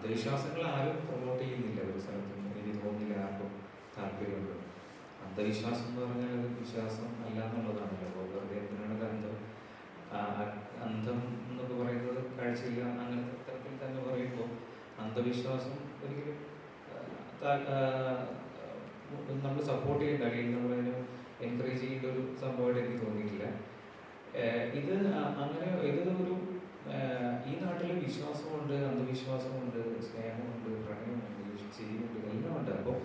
അന്ധവിശ്വാസങ്ങൾ ആരും പ്രൊമോട്ട് ചെയ്യുന്നില്ല ഒരു സ്ഥലത്തും എനിക്ക് തോന്നുന്നില്ല ആർക്കും താല്പര്യമുണ്ട്. അന്ധവിശ്വാസം എന്ന് പറഞ്ഞാൽ അത് വിശ്വാസം അല്ല എന്നുള്ളതാണല്ലോ. അപ്പോൾ വെറുതെ എന്തിനാണ് അന്ധം? അന്ധം എന്നൊക്കെ പറയുന്നത് കാഴ്ചയില്ല അങ്ങനത്തെ തരത്തിൽ തന്നെ പറയുമ്പോൾ അന്ധവിശ്വാസം ഒരിക്കലും നമ്മൾ സപ്പോർട്ട് ചെയ്യേണ്ട അല്ലെങ്കിൽ നമ്മളതിനെ എൻകറേജ് ചെയ്യേണ്ട ഒരു സംഭവമായിട്ട് എനിക്ക് തോന്നിയിട്ടില്ല. ഇത് അങ്ങനെ ഇത് ഒരു ഈ നാട്ടിൽ വിശ്വാസമുണ്ട് അന്ധവിശ്വാസമുണ്ട് ഉണ്ട്. അപ്പോൾ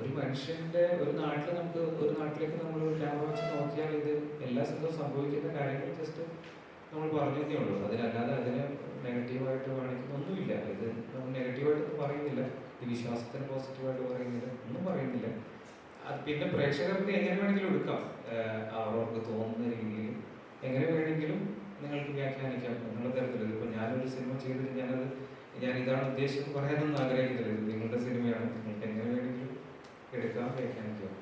ഒരു മനുഷ്യന്റെ ഒരു നാട്ടിൽ നമുക്ക് ഒരു നാട്ടിലേക്ക് നമ്മൾ ക്യാമറ വെച്ച് നോക്കിയാൽ ഇത് എല്ലാ സ്ഥലത്തും സംഭവിക്കുന്ന കാര്യങ്ങൾ ജസ്റ്റ് നമ്മൾ പറഞ്ഞതേ ഉള്ളൂ. അതിനല്ലാതെ അതിനെ നെഗറ്റീവായിട്ട് കാണിക്കുന്നൊന്നുമില്ല ഇത് നമ്മൾ നെഗറ്റീവായിട്ടൊന്നും പറയുന്നില്ല. ഈ വിശ്വാസത്തിന് പോസിറ്റീവായിട്ട് പറയുന്നില്ല. ഒന്നും പറയുന്നില്ല. അത് പിന്നെ പ്രേക്ഷകർക്ക് എങ്ങനെ വേണമെങ്കിലും എടുക്കാം. അവർക്ക് തോന്നുന്ന രീതിയിൽ എങ്ങനെ വേണമെങ്കിലും നിങ്ങൾക്ക് വ്യാഖ്യാനിക്കാം എന്നുള്ള തരത്തിലുള്ളത് ഇപ്പൊ ഞാനൊരു സിനിമ ചെയ്തിട്ട് ഞാനത് ഞാൻ ഇതാണ് ഉദ്ദേശിച്ചത് പറയാനൊന്നും ആഗ്രഹിക്കുന്നില്ല ഇത് നിങ്ങളുടെ സിനിമയാണ് നിങ്ങൾക്ക് എങ്ങനെ വേണമെങ്കിലും എടുക്കാം വ്യാഖ്യാനിക്കാം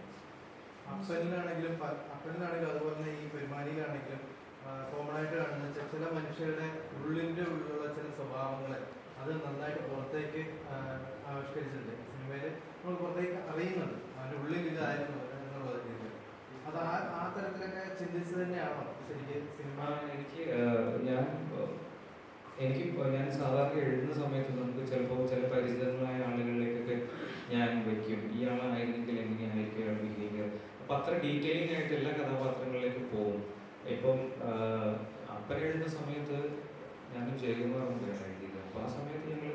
അപ്പനിലാണെങ്കിലും അപ്പനിലാണെങ്കിലും അതുപോലെ തന്നെ ഈ പെരുമാനിയിലാണെങ്കിലും കോമൺ ആയിട്ട് കാണുന്ന ചില മനുഷ്യരുടെ ഉള്ളിന്റെ ഉള്ളിലുള്ള ചില സ്വഭാവങ്ങളെ അത് നന്നായിട്ട് പുറത്തേക്ക് ആവിഷ്കരിച്ചിട്ടുണ്ട്. സിനിമയിൽ നമ്മൾ പുറത്തേക്ക് അറിയുന്നുണ്ട്. അവന്റെ ഉള്ളിൽ ഇതായിരുന്നു എന്നുള്ളത് അത് ആ ആ തരത്തിലൊക്കെ ചിന്തിച്ച് തന്നെയാണോ ശരിക്കും സിനിമ? എനിക്ക് ഞാൻ എനിക്ക് ഞാൻ സാധാരണ എഴുതുന്ന സമയത്ത് നമുക്ക് ചിലപ്പോൾ ചില പരിചിതങ്ങളായ ആളുകളിലേക്കൊക്കെ ഞാൻ വെക്കും ഈ ആളായിരുന്നെങ്കിൽ എങ്ങനെയായിരിക്കും അയാൾ ബിഹേവിയർ അപ്പൊ അത്ര ഡീറ്റെയിലിംഗ് ആയിട്ട് എല്ലാ കഥാപാത്രങ്ങളിലേക്കും പോകും. ഇപ്പം അപ്പൻ എഴുതുന്ന സമയത്ത് ഞാനും ജയകുമാർ മുഖയാണ് എഴുതിയത് അപ്പൊ ആ സമയത്ത് ഞങ്ങൾ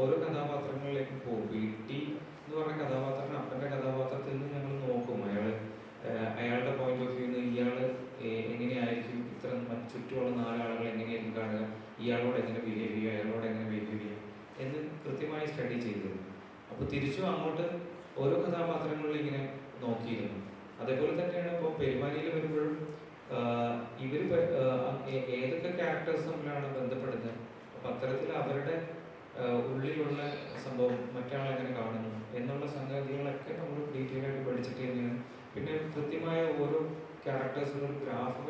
ഓരോ കഥാപാത്രങ്ങളിലേക്കും പോകും. വീട്ടി എന്ന് പറഞ്ഞ കഥാപാത്രം അപ്പന്റെ കഥാപാത്രത്തിൽ നിന്ന് ഞങ്ങൾ നോക്കും. അയാൾ അയാളുടെ പോയിന്റ് ഓഫ് വ്യൂന്ന് ഏഹ് എങ്ങനെയായിരിക്കും? ഇത്ര ചുറ്റുമുള്ള നാലാളുകൾ എങ്ങനെയായിരിക്കും കാണുക? ഇയാളോട് എങ്ങനെ ബിഹേവ് ചെയ്യുക? അയാളോട് എങ്ങനെ ബിഹേവ് ചെയ്യുക? എന്ന് കൃത്യമായി സ്റ്റഡി ചെയ്തിരുന്നു അപ്പോൾ തിരിച്ചും അങ്ങോട്ട് ഓരോ കഥാപാത്രങ്ങളിലും ഇങ്ങനെ നോക്കിയിരുന്നു അതേപോലെ തന്നെയാണ് ഇപ്പോൾ പെരുമാനിയിൽ വരുമ്പോഴും പ- ഏതൊക്കെ ക്യാരക്ടേഴ്സ് തമ്മിലാണ് ബന്ധപ്പെടുന്നത്? അപ്പം അത്തരത്തിൽ അവരുടെ ഉള്ളിലുള്ള സംഭവം മറ്റാൾ എങ്ങനെ കാണുന്നു? എന്നുള്ള സംഗതികളൊക്കെ നമ്മൾ ഡീറ്റെയിൽ ആയിട്ട് പഠിച്ചിട്ട് തന്നെയാണ്. പിന്നെ കൃത്യമായ ഓരോ ക്യാരക്ടേഴ്സിനും ഗ്രാഫ്